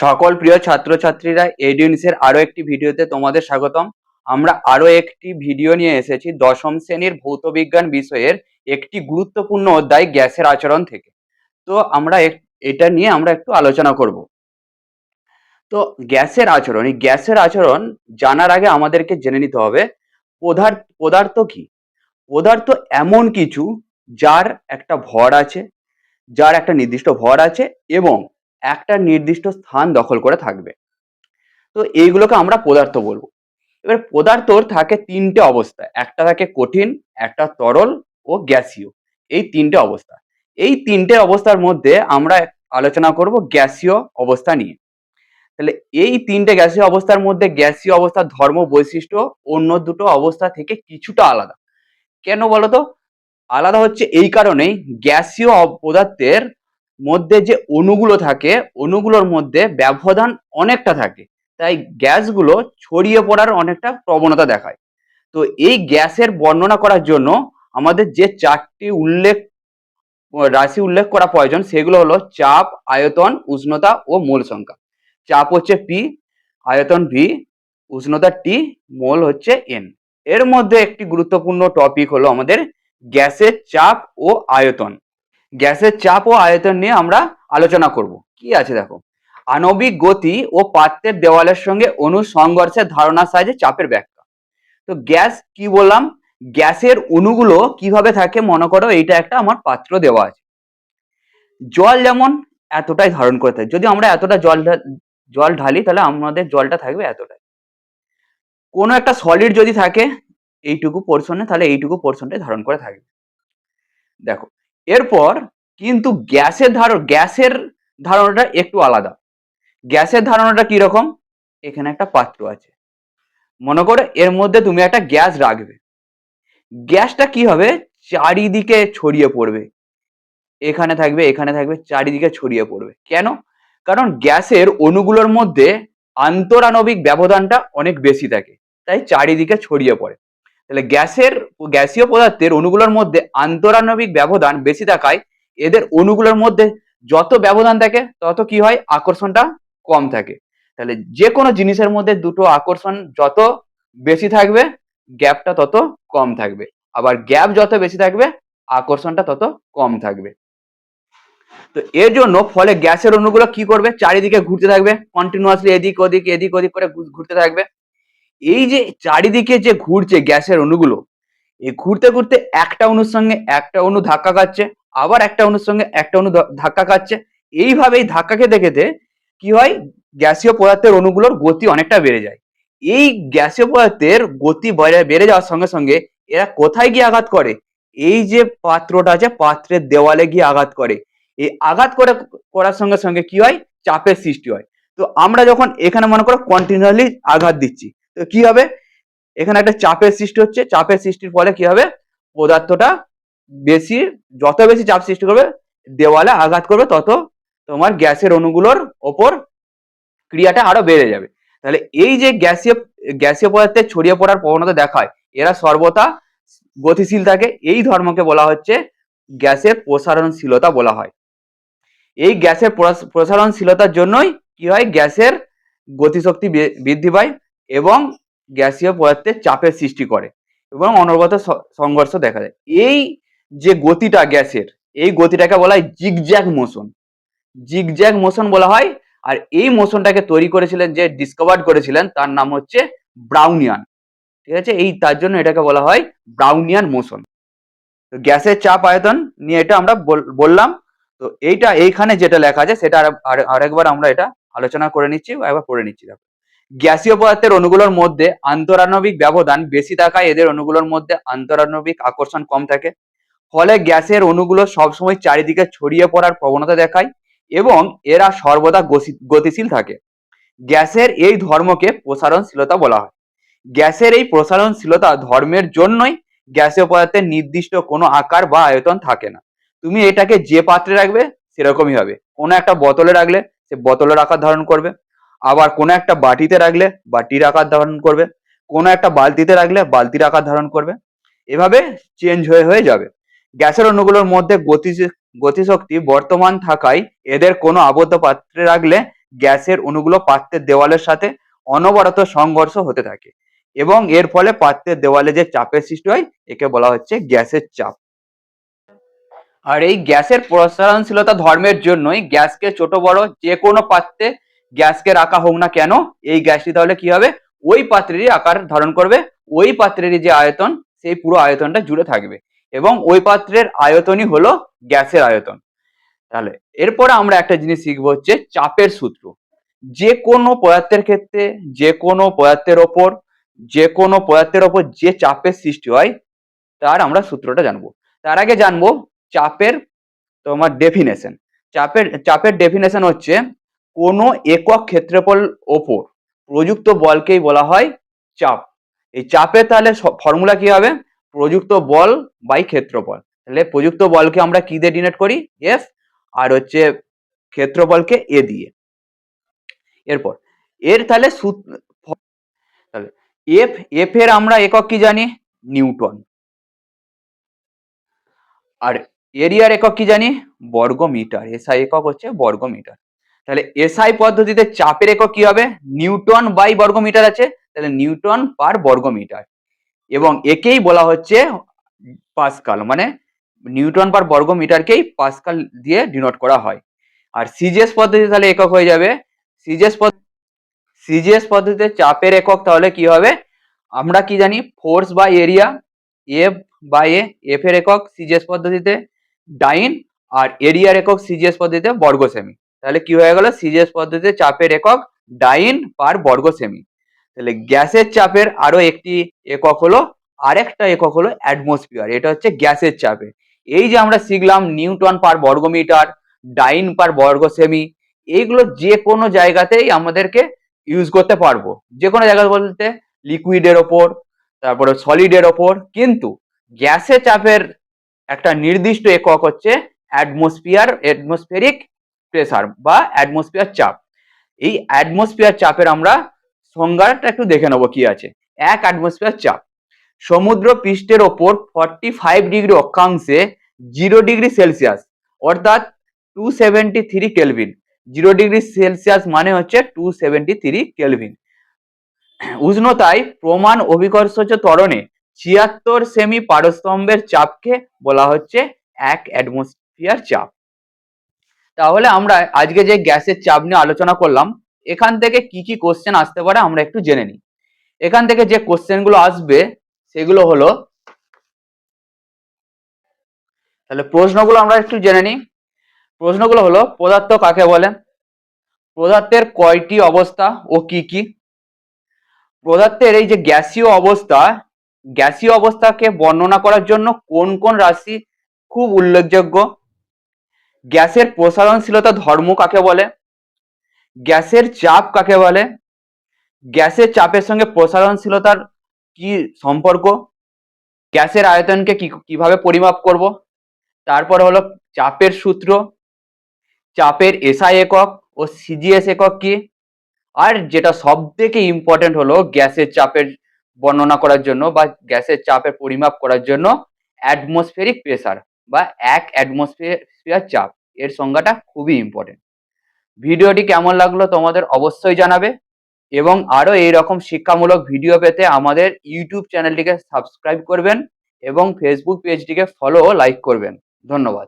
সকল প্রিয় ছাত্রছাত্রীরা এডিউনিসের আরও একটি ভিডিওতে তোমাদের স্বাগতম। আমরা আরও একটি ভিডিও নিয়ে এসেছি দশম শ্রেণির ভৌতবিজ্ঞান বিষয়ের একটি গুরুত্বপূর্ণ অধ্যায় গ্যাসের আচরণ থেকে। তো আমরা এটা নিয়ে আমরা একটু আলোচনা করব। তো গ্যাসের আচরণ, এই গ্যাসের আচরণ জানার আগে আমাদেরকে জেনে নিতে হবে, পদার্থ পদার্থ কি? পদার্থ এমন কিছু যার একটা ভর আছে, যার একটা নির্দিষ্ট ভর আছে এবং একটা নির্দিষ্ট স্থান দখল করে থাকবে। তো এইগুলোকে আমরা পদার্থ বলব। এবার পদার্থর থাকে তিনটে অবস্থা, একটা থাকে কঠিন, একটা তরল ও গ্যাসীয়। এই তিনটে অবস্থা। এই তিনটে অবস্থার মধ্যে আমরা আলোচনা করব গ্যাসীয় অবস্থা নিয়ে। তাহলে এই তিনটে গ্যাসীয় অবস্থার মধ্যে গ্যাসীয় অবস্থার ধর্ম বৈশিষ্ট্য অন্য দুটো অবস্থা থেকে কিছুটা আলাদা। কেন বলতো? আলাদা হচ্ছে এই কারণেই গ্যাসীয় পদার্থের মধ্যে যে অণুগুলো থাকে, অণুগুলোর মধ্যে ব্যবধান অনেকটা থাকে। তাই গ্যাসগুলো ছড়িয়ে পড়ার অনেকটা প্রবণতা দেখায়। তো এই গ্যাসের বর্ণনা করার জন্য আমাদের যে চারটি উল্লেখ, রাশি উল্লেখ করা প্রয়োজন, সেগুলো হলো চাপ, আয়তন, উষ্ণতা ও মোল সংখ্যা। চাপ হচ্ছে পি আয়তন ভি উষ্ণতা টি মোল হচ্ছে এন এর মধ্যে একটি গুরুত্বপূর্ণ টপিক হলো আমাদের গ্যাসের চাপ ও আয়তন। গ্যাসের চাপ ও আয়তন নিয়ে আমরা আলোচনা করব। কি আছে দেখো? আণবিক গতি ও পাত্রের দেওয়ালের সঙ্গে অণু সংঘর্ষের ধারণার সাহায্যে চাপের ব্যাখ্যা। তো গ্যাস কি বললাম? গ্যাসের অণুগুলো কীভাবে থাকে মনে করো? এইটা একটা আমার পাত্র দেওয়া আছে। জল যেমন এতটাই ধারণ করে থাকে। যদি আমরা এতটা জল জল ঢালি তাহলে আমাদের জলটা থাকবে এতটাই। কোনো একটা সলিড যদি থাকে, এইটুকু পোর্শনে তাহলে এইটুকু পোর্শনটাই ধারণ করে থাকবে। দেখো এরপর কিন্তু গ্যাসের ধারণ গ্যাসের ধারণাটা একটু আলাদা। গ্যাসের ধারণাটা কি রকম? এখানে একটা পাত্র আছে। মনে করো এর মধ্যে তুমি একটা গ্যাস রাখবে। গ্যাসটা কি হবে? চারিদিকে ছড়িয়ে পড়বে। এখানে থাকবে এখানে থাকবে, চারিদিকে ছড়িয়ে পড়বে। কেন? কারণ গ্যাসের অণুগুলোর মধ্যে আন্তরাণবিক ব্যবধানটা অনেক বেশি থাকে। তাই চারিদিকে ছড়িয়ে পড়ে। তাহলে গ্যাসের, গ্যাসীয় পদার্থের অণুগুলোর মধ্যে আন্তরাণবিক ব্যবধান বেশি থাকায় এদের অণুগুলোর মধ্যে যত ব্যবধান থাকে, তত কি হয়? আকর্ষণটা কম থাকে। তাহলে যে কোনো জিনিসের মধ্যে দুটো আকর্ষণ যত বেশি থাকবে, গ্যাপটা তত কম থাকবে। আবার গ্যাপ যত বেশি থাকবে, আকর্ষণটা তত কম থাকবে। তো এর জন্য ফলে গ্যাসের অণুগুলো কি করবে? চারিদিকে ঘুরতে থাকবে। কন্টিনিউয়াসলি এদিক ওদিক এদিক ওদিক করে ঘুরতে থাকবে। এই যে চারিদিকে যে ঘুরছে গ্যাসের অণুগুলো, এই ঘুরতে ঘুরতে একটা অণুর সঙ্গে একটা অণু ধাক্কা খাচ্ছে, আবার একটা অণুর সঙ্গে একটা অণু ধাক্কা খাচ্ছে। এইভাবে এই ধাক্কা খেতে খেতে কি হয়? গ্যাসীয় পদার্থের অণুগুলোর গতি অনেকটা বেড়ে যায়। এই গ্যাসীয় পদার্থের গতি বেড়ে বেড়ে যাওয়ার সঙ্গে সঙ্গে এরা কোথায় গিয়ে আঘাত করে? এই যে পাত্রটা আছে পাত্রের দেওয়ালে গিয়ে আঘাত করে। এই আঘাত করে, করার সঙ্গে সঙ্গে কি হয়? চাপের সৃষ্টি হয়। তো আমরা যখন এখানে মনে করো কন্টিনিউয়ালি আঘাত দিচ্ছি তো কি হবে? এখানে একটা চাপের সৃষ্টি হচ্ছে। চাপের সৃষ্টির ফলে কি হবে? পদার্থটা বেশি, যত বেশি চাপ সৃষ্টি করবে, দেওয়ালে আঘাত করবে, তত তোমার গ্যাসের অণুগুলোর ওপর ক্রিয়াটা আরও বেড়ে যাবে। তাহলে এই যে গ্যাসীয় গ্যাসীয় পদার্থে ছড়িয়ে পড়ার প্রবণতা দেখায়, এরা সর্বদা গতিশীল থাকে। এই ধর্মকে বলা হচ্ছে গ্যাসের প্রসারণশীলতা বলা হয়। এই গ্যাসের প্রসারণশীলতার জন্যই কি হয়? গ্যাসের গতিশক্তি বৃদ্ধি পায়। এবং গ্যাসীয় পদার্থের চাপের সৃষ্টি করে এবং অনবরত স- সংঘর্ষ দেখা যায়। এই যে গতিটা গ্যাসের, এই গতিটাকে বলা হয় জিগজ্যাগ মোশন জিগজ্যাগ মোশন বলা হয়, আর এই মোশনটাকে তৈরি করেছিলেন, যে ডিসকভার করেছিলেন, তার নাম হচ্ছে ব্রাউনিয়ান ঠিক আছে? এই, তার জন্য এটাকে বলা হয় ব্রাউনিয়ান মোশন তো গ্যাসের চাপ আয়তন নিয়ে এটা আমরা বল- বললাম। তো এইটা এইখানে যেটা লেখা আছে, সেটা আর- আরেকবার আমরা এটা আলোচনা করে নিচ্ছি, একবার পড়ে নিচ্ছি। দেখো গ্যাসীয় পদার্থের অণুগুলোর মধ্যে আন্তরাণবিক ব্যবধান বেশি থাকায় এদের অণুগুলোর মধ্যে আন্তরাণবিক আকর্ষণ কম থাকে। ফলে গ্যাসের অণুগুলো সবসময় চারিদিকে ছড়িয়ে পড়ার প্রবণতা দেখায় এবং এরা সর্বদা গতিশীল থাকে। গ্যাসের এই ধর্মকে প্রসারণশীলতা বলা হয়। গ্যাসের এই প্রসারণশীলতা ধর্মের জন্যই গ্যাসীয় পদার্থের নির্দিষ্ট কোনো আকার বা আয়তন থাকে না। তুমি এটাকে যে পাত্রে রাখবে সেরকমই হবে। কোনো একটা বোতলে রাখলে সে বোতলের আকার ধারণ করবে। আবার কোনো একটা বাটিতে রাখলে বাটির আকার ধারণ করবে, কোনো একটা বালতিতে রাখলে বালতির আকার ধারণ করবে। এভাবে চেঞ্জ হয়ে হয়ে যাবে। গ্যাসের অণুগুলোর মধ্যে গতি, গতিশক্তি বর্তমান থাকায় এদের কোনো আবদ্ধ পাত্রে রাখলে গ্যাসের অণুগুলো পাত্রের দেওয়ালের সাথে অনবরত সংঘর্ষ হতে থাকে এবং এর ফলে পাত্রের দেওয়ালে যে চাপের সৃষ্টি হয়, একে বলা হচ্ছে গ্যাসের চাপ। আর এই গ্যাসের প্রসারণশীলতা ধর্মের জন্যই গ্যাসকে ছোট, বড় যে কোনো পাত্রে গ্যাসকে রাখা হোক না কেন, এই গ্যাসটি তাহলে কি হবে? ওই পাত্রেরই আকার ধারণ করবে, ওই পাত্রেরই যে আয়তন, সেই পুরো আয়তনটা জুড়ে থাকবে এবং ওই পাত্রের আয়তনই হলো গ্যাসের আয়তন। তাহলে এরপরে আমরা একটা জিনিস শিখব হচ্ছে চাপের সূত্র। যে কোনো পদার্থের ক্ষেত্রে, যে কোনো পদার্থের ওপর, যে কোনো পদার্থের ওপর যে চাপের সৃষ্টি হয়, তার আমরা সূত্রটা জানব। তার আগে জানব চাপের তোমার ডেফিনেশন চাপের চাপের ডেফিনেশন হচ্ছে কোনো একক ক্ষেত্রফল ওপর প্রযুক্ত বলকেই বলা হয় চাপ। এই চাপের তাহলে ফর্মুলা কি হবে? প্রযুক্ত বল বাই ক্ষেত্রফল। তাহলে প্রযুক্ত বলকে আমরা কি দিয়ে ডিনোট করি? এফ আর হচ্ছে ক্ষেত্রফলকে এ দিয়ে। এরপর, এর তাহলে তাহলে এফ এফ এর আমরা একক কি জানি? নিউটন। আর এরিয়ার একক কি জানি? বর্গ মিটার এসআই একক হচ্ছে বর্গ মিটার তাহলে এসআই পদ্ধতিতে চাপের একক কি হবে? নিউটন বাই বর্গ মিটার আছে, তাহলে নিউটন পার বর্গ মিটার এবং একেই বলা হচ্ছে পাস্কাল মানে নিউটন পার বর্গ মিটারকেই পাস্কাল দিয়ে ডিনোট করা হয়। আর সিজিএস পদ্ধতি তাহলে একক হয়ে যাবে। সিজিএস সিজিএস পদ্ধতিতে চাপের একক তাহলে কি হবে? আমরা কি জানি? ফোর্স বা area F by A F এর একক সিজিএস পদ্ধতিতে ডাইন আর এরিয়ার একক সিজিএস পদ্ধতিতে বর্গ সেমি তাহলে কি হয়ে গেল? সিজিএস পদ্ধতিতে চাপের একক ডাইন পার বর্গ সেমি। তাহলে গ্যাসের চাপের আরও একটি একক হলো, আরেকটা একক হলো অ্যাটমসফিয়ার। এটা হচ্ছে গ্যাসের চাপে। এই যে আমরা শিখলাম নিউটন পার বর্গমিটার ডাইন পার বর্গ সেমি, এইগুলো যে কোনো জায়গাতেই আমাদেরকে ইউজ করতে পারব। যে কোনো জায়গা বলতে লিকুইডের ওপর, তারপরে সলিডের ওপর। কিন্তু গ্যাসের চাপের একটা নির্দিষ্ট একক হচ্ছে অ্যাটমসফিয়ার অ্যাটমসফেরিক প্রেসার বা অ্যাটমসফিয়ার চাপ। এই অ্যাটমসফিয়ার চাপের আমরা সংজ্ঞাটা একটু দেখে নেব কি আছে। এক অ্যাটমসফিয়ার চাপ। সমুদ্র পৃষ্ঠের ওপর ফর্টি ফাইভ ডিগ্রি অক্ষাংশে জিরো ডিগ্রি সেলসিয়াস অর্থাৎ two seventy three Kelvin zero degree Celsius মানে হচ্ছে টু সেভেন্টি থ্রি কেলভিন উষ্ণতায় প্রমাণ অভিকর্ষজ ত্বরণে ছিয়াত্তর সেমি পারস্তম্ভের চাপকে বলা হচ্ছে এক অ্যাটমসফিয়ার চাপ। তাহলে আমরা আজকে যে গ্যাসের চাপ নিয়ে আলোচনা করলাম, এখান থেকে কি কি কোশ্চেন আসতে পারে আমরা একটু জেনে নিই। এখান থেকে যে কোশ্চেনগুলো আসবে, সেগুলো হলো, তাহলে প্রশ্নগুলো আমরা একটু জেনে নিই। প্রশ্নগুলো হলো, পদার্থ কাকে বলে? পদার্থের কয়টি অবস্থা ও কি কি? পদার্থের এই যে গ্যাসীয় অবস্থা, গ্যাসীয় অবস্থাকে বর্ণনা করার জন্য কোন কোন রাশি খুব উল্লেখযোগ্য? গ্যাসের প্রসারণশীলতা ধর্ম কাকে বলে? গ্যাসের চাপ কাকে বলে? গ্যাসের চাপের সঙ্গে প্রসারণশীলতার কি সম্পর্ক? গ্যাসের আয়তনকে কি, কীভাবে পরিমাপ করব? তারপর হলো চাপের সূত্র। চাপের এসআই একক ও সিজিএস একক কি? আর যেটা সব থেকে ইম্পর্টেন্ট হলো গ্যাসের চাপের বর্ণনা করার জন্য বা গ্যাসের চাপের পরিমাপ করার জন্য অ্যাটমসফেরিক প্রেসার বা এক অ্যাটমসফিয়ার চাপ। এর সংজ্ঞাটা খুবই ইম্পর্টেন্ট ভিডিওটি কেমন লাগল তোমাদের অবশ্যই জানাবে এবং আরও এইরকম শিক্ষামূলক ভিডিও পেতে আমাদের ইউটিউব চ্যানেলটিকে সাবস্ক্রাইব করবেন এবং ফেসবুক পেজটিকে ফলো ও লাইক করবেন। ধন্যবাদ।